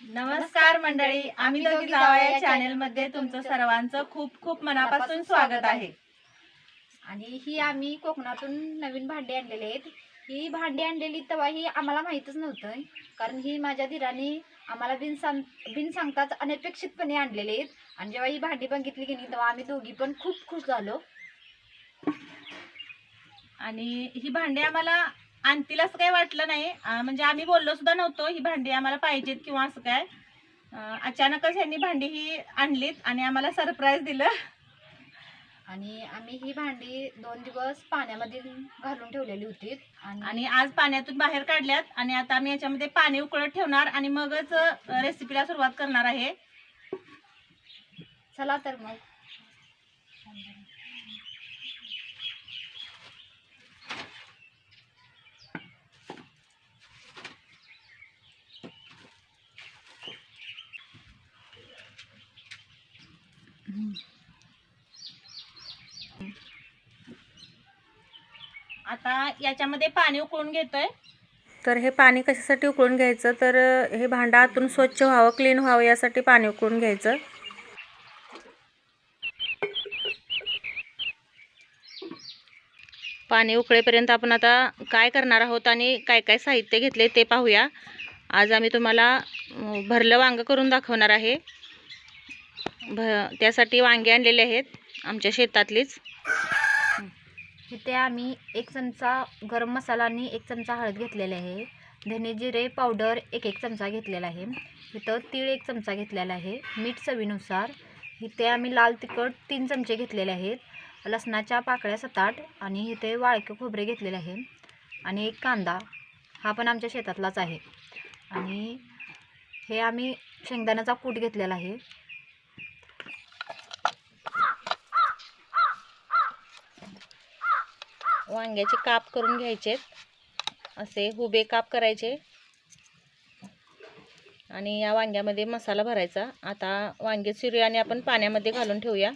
नमस्कार मंडळी आम्ही दोघी जावा या चॅनेल मध्ये तुमचं सर्वांचं खूप खूप मनापासून स्वागत आहे. आणि ही आम्ही कोकणातून नवीन भांडी आणलेली आहेत. ही भांडी आणलेली तेव्हा ही आम्हाला माहीतच नव्हतं कारण ही माझ्या धीराने आम्हाला बिन सांग बिन सांगताच अनपेक्षितपणे आणलेली आहेत. आणि जेव्हा ही भांडी बघितली की नाही तेव्हा आम्ही दोघी पण खूप खुश झालो. आणि ही भांडी आम्हाला आणतील असं काही वाटलं नाही. म्हणजे आम्ही बोललो सुद्धा नव्हतो ही भांडी आम्हाला पाहिजेत किंवा असं काय. अचानकच यांनी भांडी ही आणलीत आणि आम्हाला सरप्राईज दिलं. आणि आम्ही ही भांडी दोन दिवस पाण्यामध्ये घालून ठेवलेली होती. आणि आणि आज पाण्यातून बाहेर काढल्यात आणि आता आम्ही याच्यामध्ये पाणी उकळत ठेवणार आणि मगच रेसिपीला सुरुवात करणार आहे. चला तर मग. आता याच्यामध्ये पाणी उकळून घेतोय. तर हे पाणी कशासाठी उकळून घ्यायचं? तर हे भांडं आतून स्वच्छ व्हावं क्लीन व्हावं यासाठी पाणी उकळून घ्यायचं. पाणी उकळेपर्यंत आपण आता काय करणार आहोत आणि काय काय साहित्य घेतले ते पाहूया. आज आम्ही तुम्हाला भरलं वांगं करून दाखवणार आहे. भ त्यासाठी वांगे आणलेले आहेत आमच्या शेतातलीच. इथे आम्ही एक चमचा गरम मसाला आणि एक चमचा हळद घेतलेले आहे. धने जिरे पावडर एक एक चमचा घेतलेला आहे. इथं तीळ एक चमचा घेतलेला आहे मीठ चवीनुसार. इथे आम्ही लाल तिखट तीन चमचे घेतलेले आहेत लसणाच्या पाकळ्या सात आठ आणि इथे वाळके खोबरे घेतलेले आहे आणि एक कांदा. हा पण आमच्या शेतातलाच आहे. आणि हे आम्ही शेंगदाण्याचा कूट घेतलेला आहे. वांग्याचे काप करून घ्यायचे असे हुबे काप करायचे. आणि या वांग्यामध्ये मसाला भरायचा. आता वांगे चिरूया आणि आपण पाण्यामध्ये घालून ठेवूया.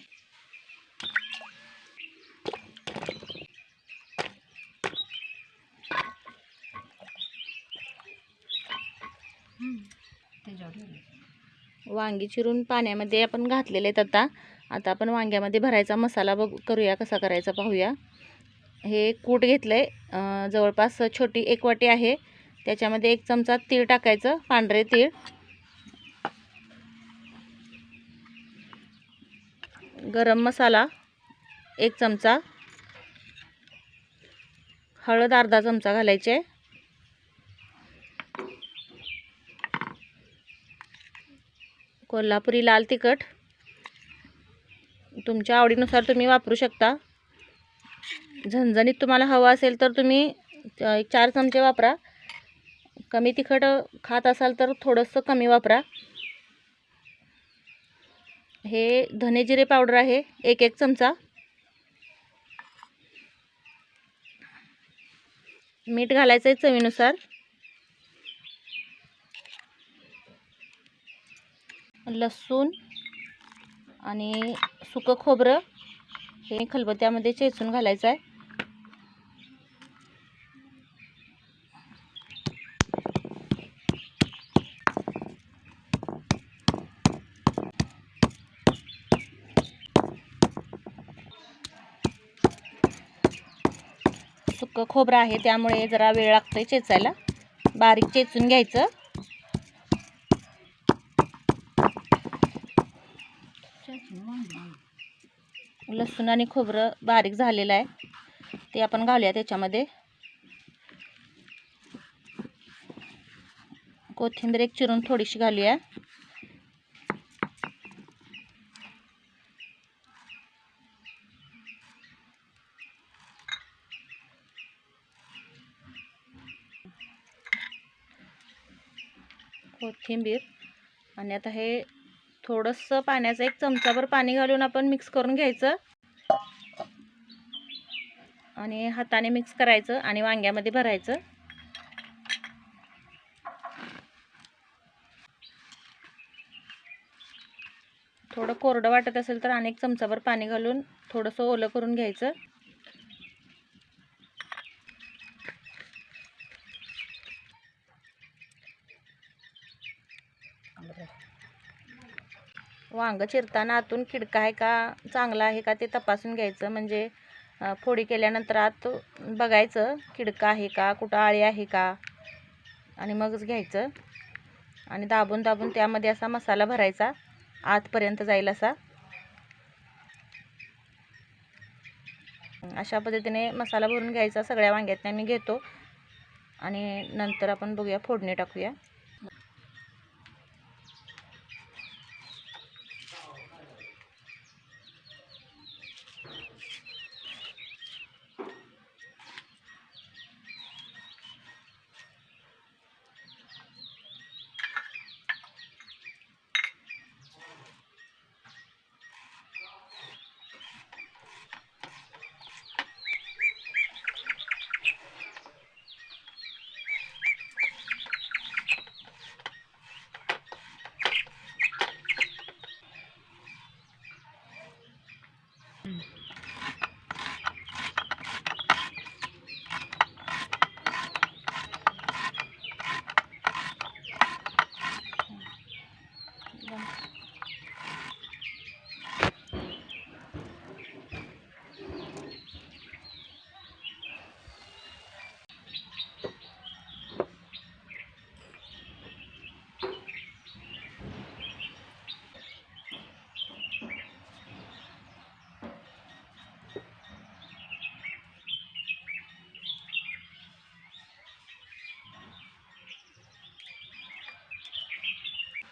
वांगी चिरून पाण्यामध्ये आपण घातलेले आहेत आता. आता आपण वांग्यामध्ये भरायचा मसाला बघ करूया कसा करायचा पाहूया. हे कूट घेतलं आहे जवळपास छोटी एक वाटी आहे. त्याच्यामध्ये एक चमचा तीळ टाकायचं पांढरे तीळ. गरम मसाला एक चमचा. हळद अर्धा चमचा घालायचे. कोल्हापुरी लाल तिखट. तुमच्या आवडीनुसार तुम्ही वापरू शकता. झणझणीत तुम्हाला हवं असेल तर तुम्ही एक चार चमचे वापरा. कमी तिखट खात असाल तर थोडंसं कमी वापरा. हे धने जिरे पावडर आहे एक एक चमचा. मीठ घालायचं आहे चवीनुसार. लसूण आणि सुकं खोबरं हे खलबत्त्यामध्ये चेचून घालायचं आहे. सुकं खोबरं आहे त्यामुळे जरा वेळ लागतो आहे चेचायला. बारीक चेचून घ्यायचं. लसूण आणि खोबरं बारीक झालेलं आहे. ते आपण घालूया त्याच्यामध्ये. कोथिंबीर एक चिरून थोडीशी घालूया. कोथिंबीर आणि आता हे थोडंसं पाण्याचं एक चमचाभर पाणी घालून आपण मिक्स करून घ्यायचं. आणि हाताने मिक्स करायचं आणि वांग्यामध्ये भरायचं. थोडं कोरडं वाटत असेल तर अनेक चमचाभर पाणी घालून थोडंसं ओलं करून घ्यायचं. वांग चिरताना आतून किडका आहे का? चांगला आहे का ते तपासून घ्यायचं. म्हणजे फोडी केल्यानंतर आत बघायचं खिडका आहे का? कुठं आळी आहे का? आणि मगच घ्यायचं. आणि दाबून दाबून त्यामध्ये असा मसाला भरायचा आतपर्यंत जाईल असा. अशा पद्धतीने मसाला भरून घ्यायचा. सगळ्या वांग्यात मी घेतो. आणि नंतर आपण बघूया फोडणी टाकूया.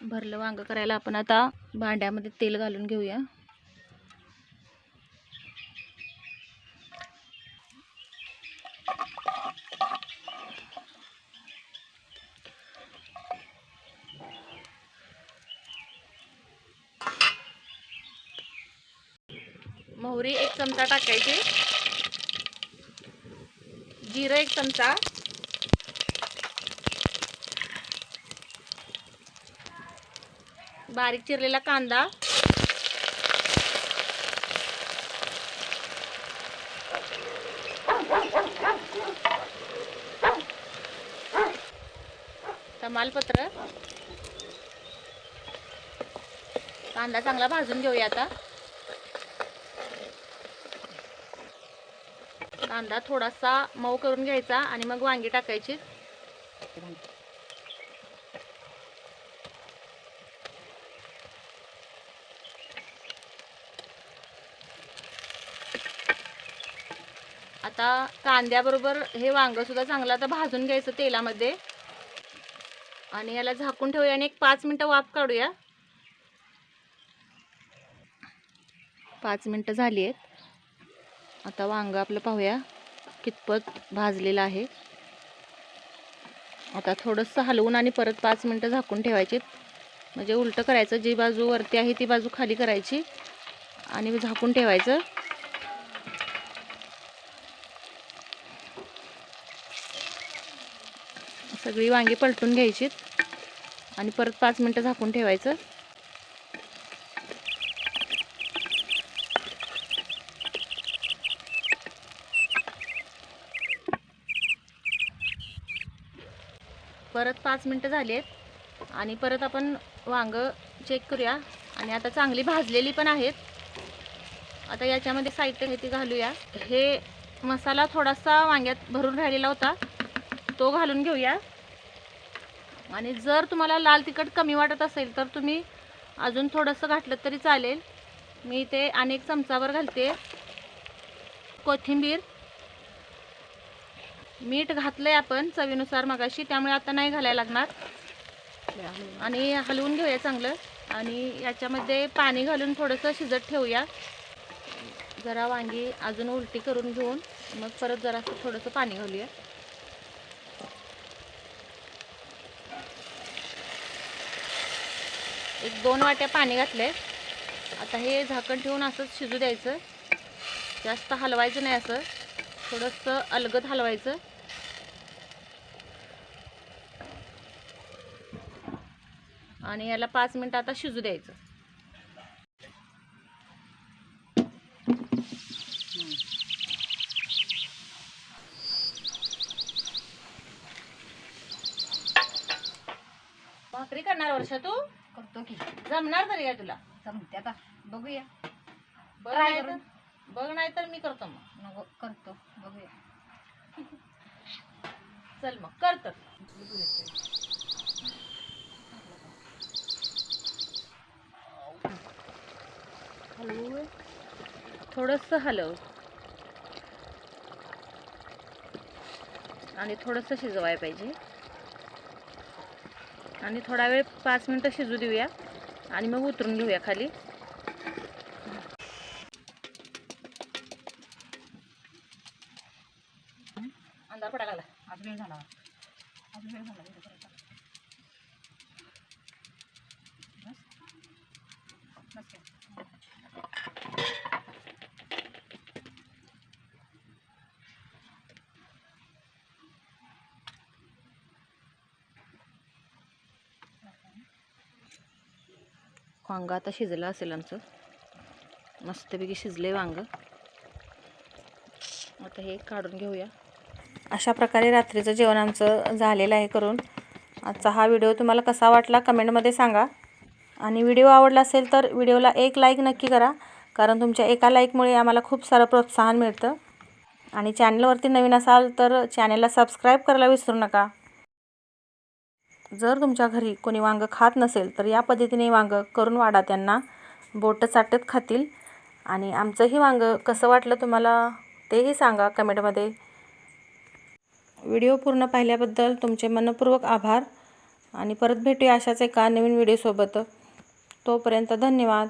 भरलं वांगं करायला आपण आता भांड्यामध्ये तेल घालून घेऊया. मोहरी एक चमचा टाकायची. जिरं एक चमचा. बारीक चिरलेला कांदा. तमालपत्र. कांदा चांगला भाजून घेऊया आता. कांदा थोडासा मऊ करून घ्यायचा आणि मग वांगी टाकायची. आता कांद्याबरोबर हे वांगंसुद्धा चांगलं. आता भाजून घ्यायचं तेलामध्ये. आणि याला झाकून ठेवूया आणि एक पाच मिनटं वाफ काढूया. पाच मिनटं झाली आहेत. आता वांगं आपलं पाहूया कितपत भाजलेलं आहे. आता थोडंसं हलवून आणि परत पाच मिनटं झाकून ठेवायची. म्हणजे उलटं करायचं. जी बाजू वरती आहे ती बाजू खाली करायची. आणि झाकून ठेवायचं. सगळी वांगी पलटून घ्यायचीत. आणि परत पाच मिनटं झाकून ठेवायचं. परत पाच मिनटं झाली आहेत आणि परत आपण वांग चेक करूया. आणि आता चांगली भाजलेली पण आहेत. आता याच्यामध्ये साहित्य ती घालूया. हे मसाला थोडासा वांग्यात भरून राहिलेला होता. तो घालून घेऊया. आणि जर तुम्हाला लाल तिखट कमी वाटत असेल तर तुम्ही अजून थोडंसं घातलं तरी चालेल. मी ते अनेक चमचावर घालते. कोथिंबीर. मीठ घातलं आहे आपण चवीनुसार मगाशी त्यामुळे आता नाही घालायला लागणार. आणि हलवून घेऊया चांगलं. आणि याच्यामध्ये पाणी घालून थोडंसं शिजत ठेवूया. जरा वांगी अजून उलटी करून घेऊन मग परत जरासं थोडंसं पाणी घालूया. एक दोन वाट्या पाणी घातले आता हे झाकण ठेवून असंच शिजू द्यायचं. जास्त हलवायचं नाही असं. थोडंसं अलगद हलवायचं. आणि याला पाच मिनटं आता शिजू द्यायचं. करतो की. जमणार तरी का तुला. जमते आता. बघूया. बघ Try नाही करून. तर बघ नाही तर मी करतो मग. नको करतो. बघूया. चल मग कर तर. हलव? थोडंसं हलव. आणि थोडंसं शिजवायला पाहिजे. आणि थोडा वेळ पाच मिनटं शिजू देऊया. आणि मग उतरून घेऊया खाली. अंधार पडायला लागला. आज वेळ झाला. आज वेळ झाला. बस. वांग आता शिजलं असेल आमचं. मस्तपैकी शिजले वांग. आता हे काढून घेऊया. अशा प्रकारे रात्रीचं जेवण आमचं झालेलं आहे करून. आजचा हा व्हिडिओ तुम्हाला कसा वाटला कमेंटमध्ये सांगा. आणि व्हिडिओ आवडला असेल तर व्हिडिओला एक लाईक नक्की करा. कारण तुमच्या एका लाईकमुळे आम्हाला खूप सारं प्रोत्साहन मिळतं. आणि चॅनलवरती नवीन असाल तर चॅनलला सबस्क्राईब करायला विसरू नका. जर तुमच्या घरी कोणी वांगं खात नसेल तर या पद्धतीने वांगं करून वाढा त्यांना. बोटं चाटत खातील. आणि आमचंही वांगं कसं वाटलं तुम्हाला तेही सांगा कमेंटमध्ये. व्हिडिओ पूर्ण पाहिल्याबद्दल तुमचे मनपूर्वक आभार. आणि परत भेटूया अशाच एका नवीन व्हिडिओसोबत. तोपर्यंत धन्यवाद.